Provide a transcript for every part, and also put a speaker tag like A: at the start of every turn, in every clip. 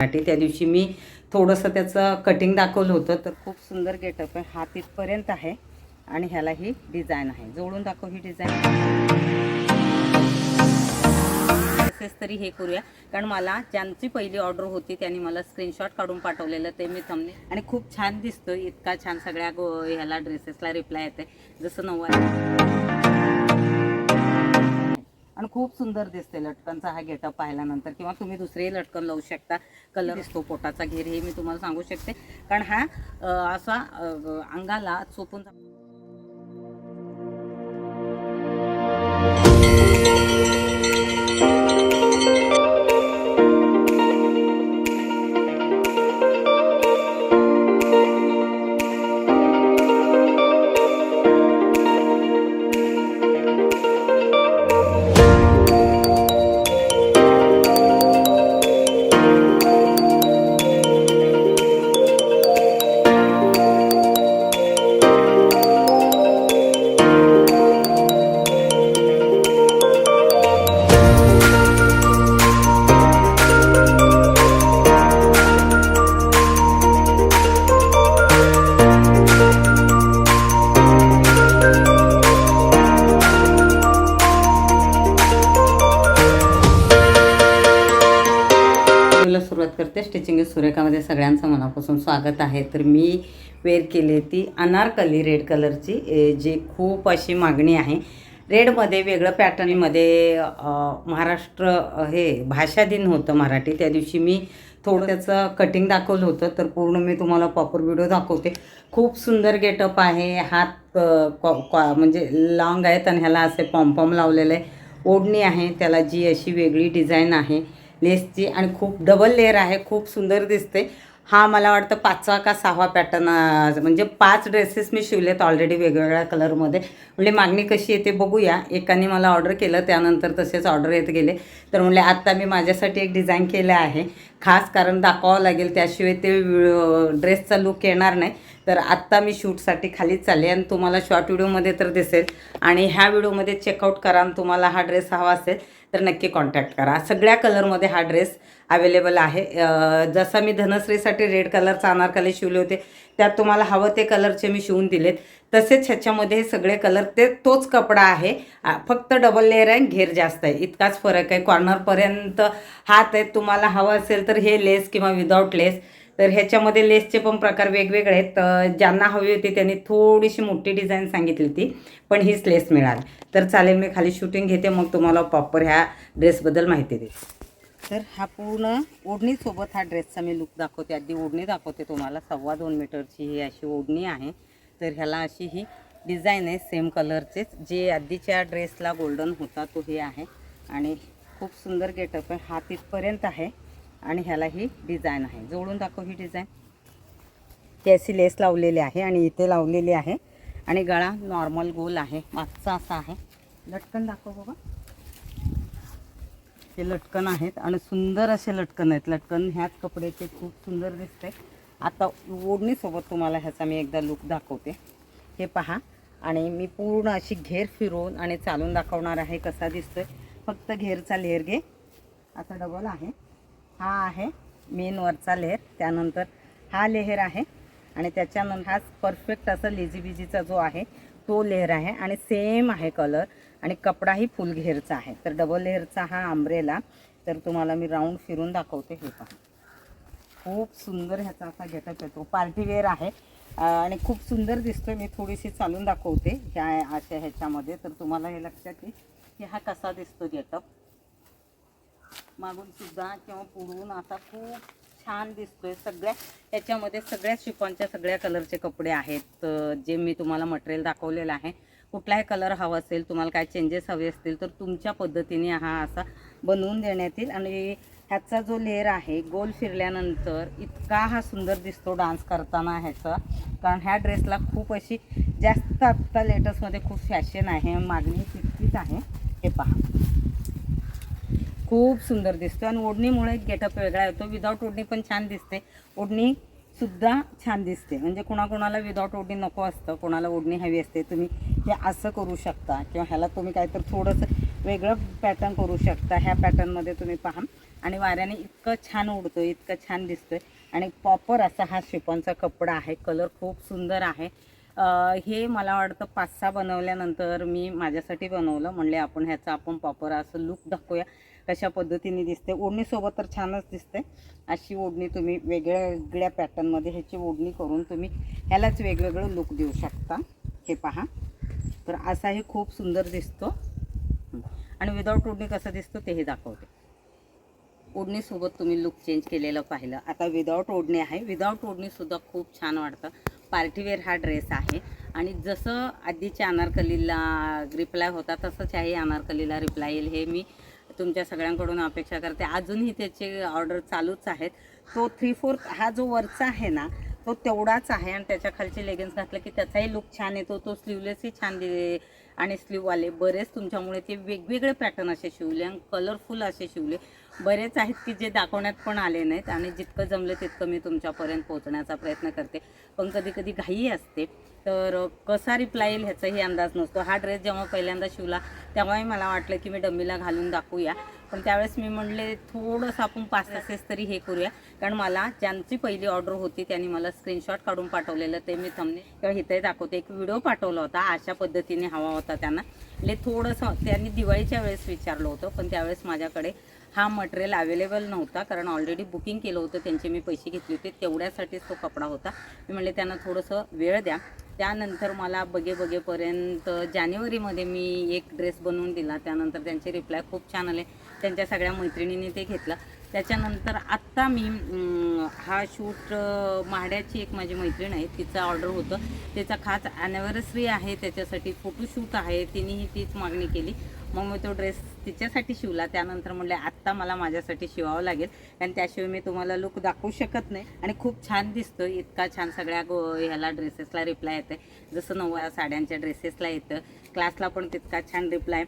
A: साठी. त्या दिवशी मी थोडंसं त्याचं कटिंग दाखवलं होतं. तर खूप सुंदर गेटअप आहे. हात इथपर्यंत आहे आणि ह्याला ही डिझाईन आहे. जोडून दाखव ही डिझाईन तसेच तरी हे करूया. कारण मला ज्यांची पहिली ऑर्डर होती त्यांनी मला स्क्रीनशॉट काढून पाठवलेलं. ते मी थांबले आणि खूप छान दिसतो इतका छान सगळ्या गो ह्याला ड्रेसेसला रिप्लाय येते जसं नऊवारी आणि खूप सुंदर दिसते लटकनचा हा गेटअप पाहिल्यानंतर. किंवा तुम्ही दुसरेही लटकन लावू शकता. कलर दिसतो पोटाचा घेर हे मी तुम्हाला सांगू शकते. कारण हा असा अंगाला चोपून करते स्टिचिंग सुरेखामध्ये सगळ्यांचं मनापासून स्वागत आहे. तर मी वेअर केली ती अनारकली रेड कलरची ए, जी खूप अशी मागणी आहे. रेडमध्ये वेगळं पॅटर्नमध्ये महाराष्ट्र हे भाषा दिन होतं मराठी. त्या दिवशी मी थोडं त्याचं कटिंग दाखवलं होतं तर पूर्ण मी तुम्हाला प्रॉपर व्हिडिओ दाखवते. खूप सुंदर गेटअप आहे. हात कॉ- कॉ- म्हणजे लाँग आहेत आणि ह्याला असे पॉम्पॉम लावलेलं आहे ओढणी आहे. त्याला जी अशी वेगळी डिझाईन आहे. लेसची आणि खूप डबल लेअर आहे खूप सुंदर दिसते. हा मला वाटतं पाचवा का सहावा पॅटर्न म्हणजे पाच ड्रेसेस मी शिवलेत ऑलरेडी वेगवेगळ्या कलरमध्ये म्हणजे मागणी कशी येते बघूया. एकाने मला ऑर्डर केलं त्यानंतर तसेच ऑर्डर येत गेले. तर म्हणले आत्ता मी माझ्यासाठी एक डिझाईन केलं आहे. खास कारण दाखवावं लागेल त्याशिवाय ते ड्रेसचा लुक येणार नाही. तर आत्ता मी शूटसाठी खालीच चालले आणि तुम्हाला शॉर्ट व्हिडिओमध्ये तर दिसेल. आणि ह्या व्हिडिओमध्ये चेकआउट करा आणि तुम्हाला हा ड्रेस हवा असेल तर नक्की कॉन्टॅक्ट करा. सगळ्या कलरमध्ये हा ड्रेस अवेलेबल आहे. जसा मी धनश्रीसाठी रेड कलरचा अनारकली शिवले होते त्यात तुम्हाला हवं ते कलरचे मी शिवून दिलेत. तसेच ह्याच्यामध्ये हे सगळे कलर ते तोच कपडा आहे. फक्त डबल लेअर आहे घेर जास्त आहे. इतकाच फरक आहे. कॉर्नरपर्यंत हात आहेत तुम्हाला हवं असेल तर हे लेस किंवा विदाऊट लेस तर ह्याच्यामध्ये लेसचे पण प्रकार वेगवेगळे आहेत. ज्यांना हवी होती त्यांनी थोडीशी मोठी डिझाईन सांगितली होती पण हीच लेस मिळाली. तर चालेल मी खाली शूटिंग घेते मग तुम्हाला प्रॉपर ह्या ड्रेसबद्दल माहिती देते. तर हा पूर्ण ओढणीसोबत हा ड्रेसचा मी लुक दाखवते. आधी ओढणी दाखवते तुम्हाला. सव्वा दोन मीटरची ही अशी ओढणी आहे. तर ह्याला अशी ही डिझाईन आहे सेम कलरचेच. जे आधीच्या ड्रेसला गोल्डन होता तो हे आहे. आणि खूप सुंदर गेटअप आहे. हा तिथपर्यंत आहे. आणि ह्याला ही डिझाईन आहे. जोडून दाखव ही डिझाईन. ती अशी लेस लावलेली आहे आणि इथे लावलेली आहे. आणि गळा नॉर्मल गोल आहे. मागचा असा आहे. लटकन दाखव बाबा. हे लटकन आहेत आणि सुंदर असे लटकन आहेत. लटकन ह्याच कपड्याचे खूप सुंदर दिसते आता ओढणीसोबत तुम्हाला ह्याचा मी एकदा लुक दाखवते. हे पहा. आणि मी पूर्ण अशी घेर फिरवून आणि चालून दाखवणार आहे कसा दिसतोय. फक्त घेरचा लेअर घे. असा डबल आहे. हा आहे. मेन वरचा लेअर त्यानंतर हा लेहर आहे. आणि त्याच्यानंतर हाच परफेक्ट असं लेझीबिजीचा जो आहे तो लेहर आहे. आणि सेम आहे कलर आणि कपडाही फुल घेरचा आहे. तर डबल लेहरचा हा आंब्रेला तर तुम्हाला मी राऊंड फिरून दाखवते. हे पहा. खूप सुंदर ह्याचा असा गेटअप येतो. पार्टी वेअर आहे. आणि खूप सुंदर दिसतोय. मी थोडीशी चालून दाखवते ह्या अशा ह्याच्यामध्ये. तर तुम्हाला हे लक्षात येईल की हा कसा दिसतो गेटअप मागून सुद्धा किंवा पुढून असा खूप छान दिसतोय. सगळ्या याच्यामध्ये सगळ्या शिफॉनच्या सगळ्या कलरचे कपडे आहेत. जे मी तुम्हाला मटेरियल दाखवलेलं आहे. कुठलाही कलर हवा असेल तुम्हाला काय चेंजेस हवे असतील तर तुमच्या पद्धतीने हा असा बनवून देण्यात येईल. आणि ह्याचा जो लेअर आहे गोल फिरल्यानंतर इतका हा सुंदर दिसतो डान्स करताना ह्याचा. कारण ह्या ड्रेसला खूप अशी जास्त आत्ता लेटेस्टमध्ये खूप फॅशन आहे. मागणी तितकीच आहे. हे पहा. खूप सुंदर दिसतो आणि ओढणीमुळे गेटअप वेगळा येतो. विदाऊट ओढणी पण छान दिसते. ओढणी सुद्धा छान दिसते. म्हणजे कोणाकोणाला विदाऊट ओढणी नको असतं. कोणाला ओढणी हवी असते तुम्ही हे असं करू शकता. किंवा ह्याला तुम्ही काहीतरी थोडंसं वेगळं पॅटर्न करू शकता. ह्या पॅटर्नमध्ये तुम्ही पहा. आणि वाऱ्याने इतकं छान उडतो इतकं छान दिसतोय. आणि प्रॉपर असा हा शिफॉनचा कपडा आहे. कलर खूप सुंदर आहे. हे मला वाटतं पाच सहा बनवल्यानंतर मी माझ्यासाठी बनवलं. म्हणले आपण ह्याचा आपण प्रॉपर असं लुक दाखवूया. कशा पद्धतीने दिसते. ओढणीसोबत तर छानच दिसते. अशी ओढणी तुम्ही वेगळ्या वेगळ्या पॅटर्नमध्ये ह्याची ओढणी करून तुम्ही ह्यालाच वेगवेगळं लुक देऊ शकता. हे पहा. तर असाही खूप सुंदर दिसतो. आणि विदाऊट ओढणी कसं दिसतो तेही दाखवते. ओढणीसोबत तुम्ही लुक चेंज केलेलं पाहिलं. आता विदाऊट ओढणी आहे. विदाऊट ओढणीसुद्धा खूप छान वाटतं. पार्टीवेअर हा ड्रेस आहे. आणि जसं आधीच्या अनारकलीला रिप्लाय होता तसंच आहे अनारकलीला रिप्लाय येईल. हे मी तुमच्या सगळ्यांकडून अपेक्षा करते. अजूनही त्याचे ऑर्डर चालूच आहेत. तो थ्री फोर्थ हा जो वरचा आहे ना तो तेवढाच आहे आणि त्याच्या खालचे लेगिन्स घातलं की त्याचाही लुक छान येतो. तो स्लीवलेसही छान दि आणि स्लीववाले बरेच तुमच्यामुळे ते वेगवेगळे पॅटर्न असे शिवले आणि कलरफुल असे शिवले. बरेच आहेत की जे दाखवण्यात पण आले नाहीत आणि जितकं जमलं तितकं मी तुमच्यापर्यंत पोहोचण्याचा प्रयत्न करते. पण कधी कधी घाई असते. तर कसा रिप्लाय येईल ह्याचाही अंदाज नसतो. हा ड्रेस जेव्हा पहिल्यांदा शिवला तेव्हाही मला वाटलं की मी डम्मीला घालून दाखवूया. पण त्यावेळेस मी म्हणले थोडंसं आपण पाच तासेस तरी हे करूया. कारण मला ज्यांची पहिली ऑर्डर होती त्यांनी मला स्क्रीनशॉट काढून पाठवलेलं ते मी थांबणे किंवा इथे दाखवते. एक व्हिडिओ पाठवला होता अशा पद्धतीने हवा होता त्यांना. म्हणजे थोडंसं त्यांनी दिवाळीच्या वेळेस विचारलं होतं पण त्यावेळेस माझ्याकडे हा मटेरियल अवेलेबल नव्हता. कारण ऑलरेडी बुकिंग केलं होतं त्यांचे मी पैसे घेतले होते तेवढ्यासाठीच तो कपडा होता. मी म्हणले त्यांना थोडंसं वेळ द्या. त्यानंतर मला बगे बगेपर्यंत जानेवारीमध्ये मी एक ड्रेस बनवून दिला. त्यानंतर त्यांचे रिप्लाय खूप छान आले. त्यांच्या सगळ्या मैत्रिणींनी ते घेतलं. त्याच्यानंतर आत्ता मी हा शूट महाड्याची म्हाड्याची एक माझी मैत्रीण आहे. तिचं ऑर्डर होतं. त्याचा खास ॲनिव्हर्सरी आहे. त्याच्यासाठी फोटोशूट आहे. तिनेही तीच मागणी केली. मग मी तो ड्रेस तिच्यासाठी शिवला. त्यानंतर म्हणले आत्ता मला माझ्यासाठी शिवावं लागेल कारण त्याशिवाय मी तुम्हाला लुक दाखवू शकत नाही. आणि खूप छान दिसतो इतका छान सगळ्या गो ह्याला ड्रेसेसला रिप्लाय येते जसं नवव्या साड्यांच्या ड्रेसेसला येतं. क्लासला पण तितका छान रिप्लाय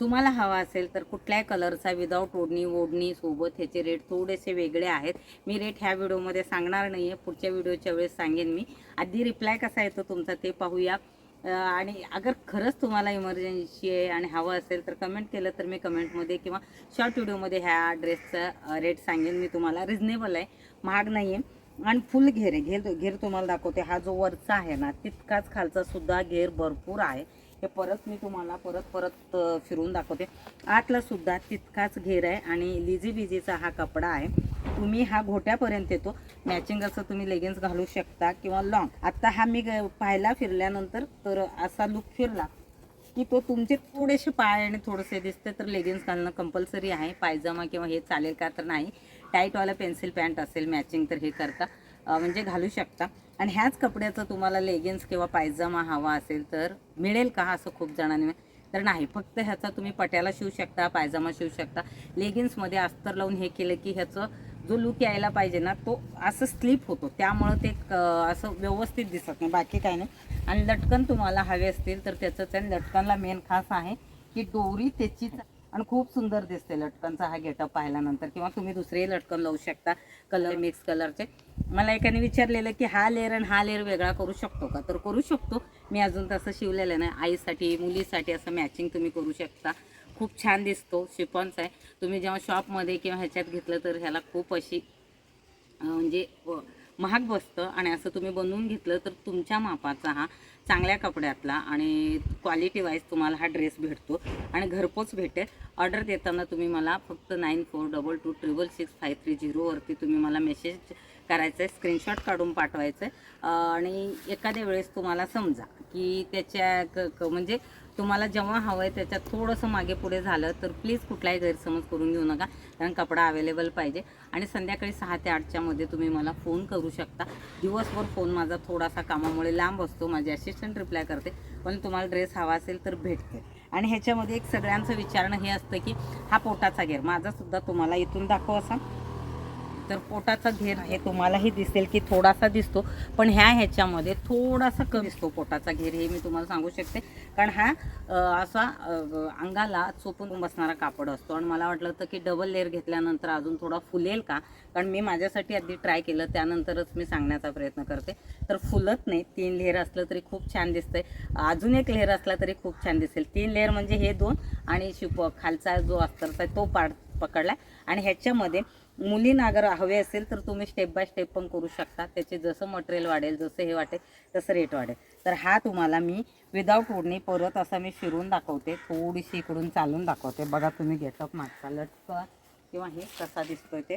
A: तुम्हाला हवा असेल तर कुठल्याही कलरचा विदाऊट ओढणी ओढणी सोबत ह्याचे रेट थोडेसे वेगळे आहेत. मी रेट ह्या व्हिडिओमध्ये सांगणार नाही आहे पुढच्या व्हिडिओच्या वेळेस सांगेन मी. आधी रिप्लाय कसा येतो तुमचा ते पाहूया. आणि अगर खरंच तुम्हाला इमर्जन्सी आहे आणि हवं असेल तर कमेंट केलं तर मी कमेंटमध्ये किंवा शॉर्ट व्हिडिओमध्ये ह्या ड्रेसचा रेट सांगेन. मी तुम्हाला रिजनेबल आहे. महाग नाही आहे आणि फुल घेर आहे घेर घेर तुम्हाला दाखवते. हा जो वरचा आहे ना तितकाच खालचा सुद्धा घेर भरपूर आहे. हे परत मी तुम्हाला परत परत फिरून दाखवते. आतला सुद्धा तितकाच घेर आहे आणि लिझी बिझीचा हा कपडा आहे. तुम्ही हा घोट्यापर्यंत येतो. मॅचिंग असं तुम्ही लेगिन्स घालू शकता किंवा लॉंग. आत्ता हा मी ग- पाहायला फिरल्यानंतर तर असा लुक फिरला की तो तुमचे थोडेसे पाय आणि थोडेसे दिसते तर लेगिन्स घालणं कंपल्सरी आहे. पायजमा किंवा हे चालेल का तर नाही. टाईटवाला पेन्सिल पॅन्ट असेल मॅचिंग तर हे करता. म्हणजे घालू शकता. आणि ह्याच कपड्याचं तुम्हाला लेगिन्स किंवा पायजमा हवा असेल तर मिळेल का असं खूप जणांनी तर नाही फक्त ह्याचा तुम्ही पट्याला शिवू शकता पायजमा शिवू शकता. लेगिन्समध्ये अस्तर लावून हे केलं की ह्याचं जो लुक यायला पाहिजे ना तो असं स्लिप होतो. त्यामुळं ते असं व्यवस्थित दिसत नाही. बाकी काही नाही. आणि लटकन तुम्हाला हवे असतील तर त्याचंच आहे. लटकनला मेन खास आहे की डोरी त्याचीच आणि खूप सुंदर दिसते लटकनचा हा गेटअप पाहिल्यानंतर. किंवा तुम्ही दुसरेही लटकन लावू शकता कलर मिक्स कलरचे मला एकाने विचारलेलं की हा लेअर आणि हा लेअर वेगळा करू शकतो का? तर करू शकतो. मी अजून तसं शिवलेलं नाही. आईसाठी मुलीसाठी असं मॅचिंग तुम्ही करू शकता. खूप छान दिसतो. शिफॉन्स आहे. तुम्ही जेव्हा शॉपमध्ये किंवा ह्याच्यात घेतलं तर ह्याला खूप अशी म्हणजे व- महाग बसतं आणि असं तुम्ही बनवून घेतलं तर तुमच्या मापाचा हा चांगल्या कपड्यातला आणि क्वालिटी वाईज तुम्हाला हा ड्रेस भेटतो. आणि घरपोच भेटेल. ऑर्डर देताना तुम्ही मला फक्त nine four double two triple six five three झिरोवरती तुम्ही मला मेसेज करायचं आहे स्क्रीनशॉट काढून पाठवायचं आहे आणि एखाद्या वेळेस तुम्हाला समजा की त्याच्या क क- म्हणजे तुम्हाला जेव्हा हवं आहे त्याच्यात थोडंसं मागे पुढे झालं तर प्लीज कुठलाही गैरसमज करून घेऊ नका. कारण कपडा अवेलेबल पाहिजे. आणि संध्याकाळी सहा ते आठच्यामध्ये तुम्ही मला फोन करू शकता. दिवसभर फोन माझा थोडासा कामामुळे लांब असतो. माझे असिस्टंट रिप्लाय करते. पण तुम्हाला ड्रेस हवा असेल तर भेटते. आणि ह्याच्यामध्ये एक सगळ्यांचं विचारणं हे असतं की हा पोटाचा घेर. माझासुद्धा तुम्हाला इथून दाखव असा. तर पोटाचा घेर हे तुम्हालाही दिसेल की थोडासा दिसतो पण ह्या ह्याच्यामध्ये थोडासा कमी दिसतो पोटाचा घेर हे मी तुम्हाला सांगू शकते. कारण हा असा अंगाला चोपून बसणारा कापड असतो. आणि मला वाटलं होतं की डबल लेअर घेतल्यानंतर अजून थोडा फुलेल का? कारण मी माझ्यासाठी आधी ट्राय केलं त्यानंतरच मी सांगण्याचा प्रयत्न करते. तर फुलत नाही तीन लेअर असलं तरी खूप छान दिसतंय. अजून एक लेअर असला तरी खूप छान दिसेल. तीन लेअर म्हणजे हे दोन आणि शिप खालचा जो अस्तरचा आहे तो पाड पकडला आणि ह्याच्यामध्ये मुलींना अगर हवे असेल तर तुम्ही स्टेप बाय स्टेप पण करू शकता. त्याचे जसं मटेरियल वाढेल जसं हे वाटेल तसं रेट वाढेल. तर हा तुम्हाला मी विदाऊट ओढणी परत असा मी शिरून दाखवते. थोडीशी इकडून चालून दाखवते. बघा तुम्ही गेटअप मागचा लटका किंवा हे कसा दिसतोय ते.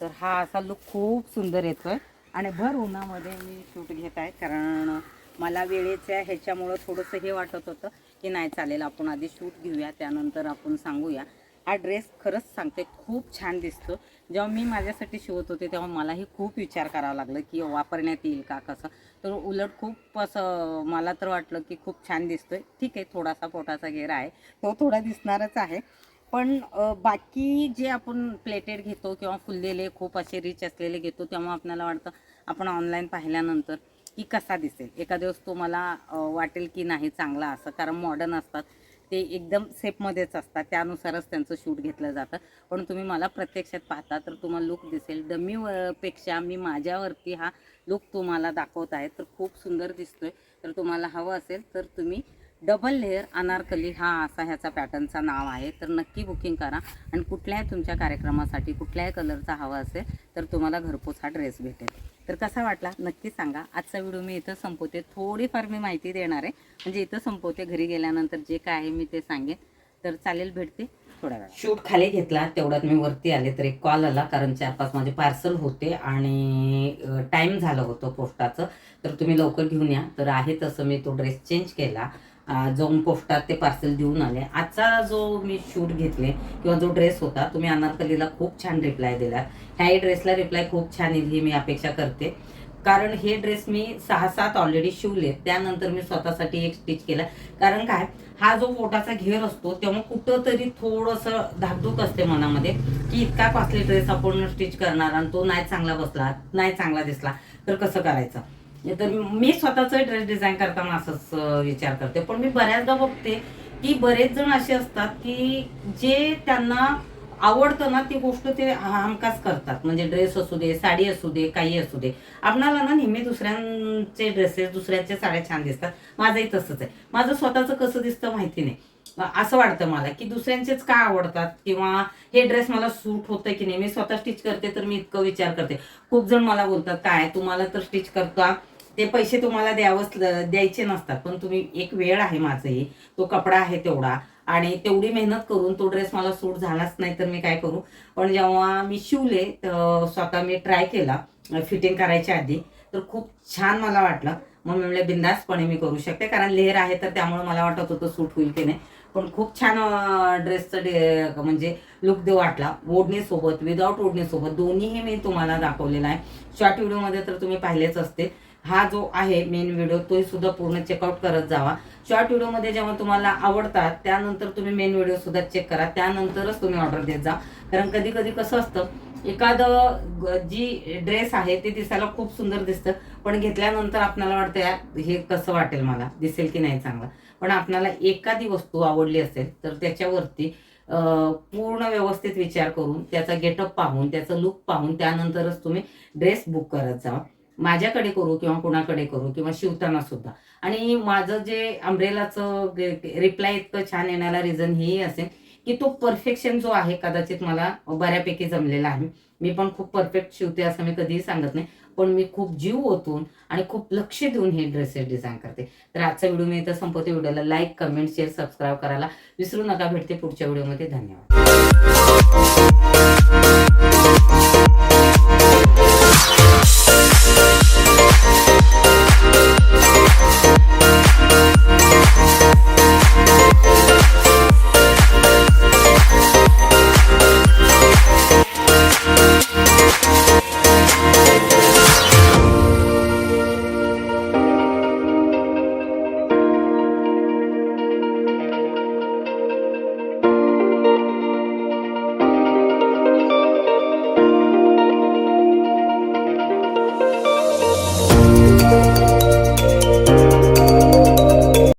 A: तर हा असा लुक खूप सुंदर येतोय. आणि भर उन्हामध्ये मी शूट घेत आहे कारण मला वेळेच्या ह्याच्यामुळं थोडंसं हे वाटत होतं की नाही चालेल आपण आधी शूट घेऊया त्यानंतर आपण सांगूया. हा ड्रेस खरंच सांगते खूप छान दिसतो. जेव्हा मी माझ्यासाठी शिवत होते तेव्हा मलाही खूप विचार करावा लागला की वापरण्यात येईल का कसं? तर उलट खूप असं मला तर वाटलं की खूप छान दिसतोय. ठीक आहे थोडासा पोटाचा घेरा आहे. तो थोडा दिसणारच आहे. पण बाकी जे आपण प्लेटेड घेतो किंवा फुललेले खूप असे रिच असलेले घेतो तेव्हा आपल्याला वाटतं आपण ऑनलाईन पाहिल्यानंतर की कसा दिसेल? एका दिवस तो मला वाटेल की नाही चांगला असं? कारण मॉडर्न असतात. ते एकदम सेफमध्येच असतात. त्यानुसारच त्यांचं शूट घेतलं जातं. पण तुम्ही मला प्रत्यक्षात पाहता तर तुम्हाला लुक दिसेल. डमी पेक्षा मी माझ्यावरती हा लुक तुम्हाला दाखवत आहे. तर खूप सुंदर दिसतोय. तर तुम्हाला हवं असेल तर तुम्ही डबल लेअर अनारकली हा असा ह्याचा पॅटर्नचा नाव आहे. तर नक्की बुकिंग करा. आणि कुठल्याही तुमच्या कार्यक्रमासाठी कुठल्याही कलरचा हवा असेल तर तुम्हाला घरपोच हा ड्रेस भेटेल. तर कसा वाटला? नक्की सांगा. आजचा व्हिडिओ मी इथं संपवते. थोडीफार मी माहिती देणार आहे. म्हणजे इथं संपवते. घरी गेल्यानंतर जे काय आहे मी ते सांगेन. तर चालेल भेटते. थोड्या वेळा शूट खाली घेतला. तेवढ्यात मी वरती आले. तर एक कॉल आला. कारण चार पाच माझे पार्सल होते आणि टाईम झालं होतं पोस्टाचं. तर तुम्ही लवकर घेऊन या. तर आहे तसं मी तो ड्रेस चेंज केला. जाऊन पोस्टात ते पार्सल देऊन आले. आजचा जो मी शूट घेतले किंवा जो ड्रेस होता तुम्ही अनारकलीला खूप छान रिप्लाय दिला ह्याही ड्रेसला रिप्लाय खूप छान येईल ही मी अपेक्षा करते. कारण हे ड्रेस मी सहा सात ऑलरेडी शिवले. त्यानंतर मी स्वतःसाठी एक स्टिच केला. कारण काय? हा जो पोटाचा घेर असतो तेव्हा कुठंतरी थोडंसं धाकधूक असते मनामध्ये की इतका कॉस्टली ड्रेस आपण स्टिच करणार आणि तो नाही चांगला बसला नाही चांगला दिसला तर कसं करायचं? तर मी स्वतःच ड्रेस डिझाईन करताना असंच विचार करते. पण मी बऱ्याचदा बघते की बरेच जण असे असतात की जे त्यांना आवडतं ना ती गोष्ट ते हमखास करतात. म्हणजे ड्रेस असू दे साडी असू दे काही असू दे. आपणाला ना नेहमी दुसऱ्यांचे ड्रेसेस दुसऱ्यांच्या साड्या छान दिसतात. माझंही तसंच आहे. माझं स्वतःचं कसं दिसतं माहिती नाही. असं वाटतं मला की दुसऱ्यांचेच का आवडतात? किंवा हे ड्रेस मला सूट होतं की नाही? मी स्वतः स्टिच करते तर मी इतकं विचार करते. खूप जण मला बोलतात काय? तुम्हाला तर स्टिच करता ते पैसे तुम्हाला द्यावंच द्यायचे नसतात. पण तुम्ही एक वेळ आहे माझंही. तो कपडा आहे तेवढा. आणि तेवढी मेहनत करून तो ड्रेस मला सूट झालाच नाही तर मी काय करू? पण जेव्हा मी शिवले तर स्वतः मी ट्राय केला फिटिंग करायच्या आधी तर खूप छान मला वाटलं. मग मी म्हणलं बिंदासपणे मी करू शकते. कारण लेअर आहे तर त्यामुळे मला वाटत होतं सूट होईल की नाही. पण खूप छान ड्रेसचं म्हणजे लुक दे वाटला. ओढणीसोबत विदाऊट ओढणीसोबत दोन्हीही मी तुम्हाला दाखवलेला आहे. शॉर्ट व्हिडिओमध्ये तर तुम्ही पाहिलेच असते हा जो आहे मेन व्हिडिओ तोही सुद्धा पूर्ण चेकआउट करत जावा. शॉर्ट व्हिडिओमध्ये जेव्हा तुम्हाला आवडतात त्यानंतर तुम्ही मेन व्हिडिओ सुद्धा चेक करा. त्यानंतरच तुम्ही ऑर्डर देत जा. कारण कधी कधी कसं असतं एखादं जी ड्रेस आहे ते दिसायला खूप सुंदर दिसतं पण घेतल्यानंतर आपल्याला वाटतं यार हे कसं वाटेल मला? दिसेल की नाही चांगलं? पण आपल्याला एखादी वस्तू आवडली असेल तर त्याच्यावरती पूर्ण व्यवस्थित विचार करून त्याचा गेटअप पाहून त्याचं लुक पाहून त्यानंतरच तुम्ही ड्रेस बुक करत जा माझ्याकडे करू किंवा कुणाकडे करू किंवा शिवताना सुद्धा. आणि माझं जे अम्ब्रेलाचं रिप्लाय इतकं छान येण्याला रिझन हेही असेल की तो परफेक्शन जो आहे कदाचित मला बऱ्यापैकी जमलेला आहे. मी पण खूप परफेक्ट शिवते असं मी कधीही सांगत नाही. पण मी खूप जीव ओतून आणि खूप लक्ष देऊन हे ड्रेसेस डिझाईन करते. तर आजचा व्हिडिओ मी इथं संपवते. व्हिडिओला लाईक कमेंट शेअर सबस्क्राईब करायला विसरू नका. भेटते पुढच्या व्हिडिओमध्ये धन्यवाद. Thank you.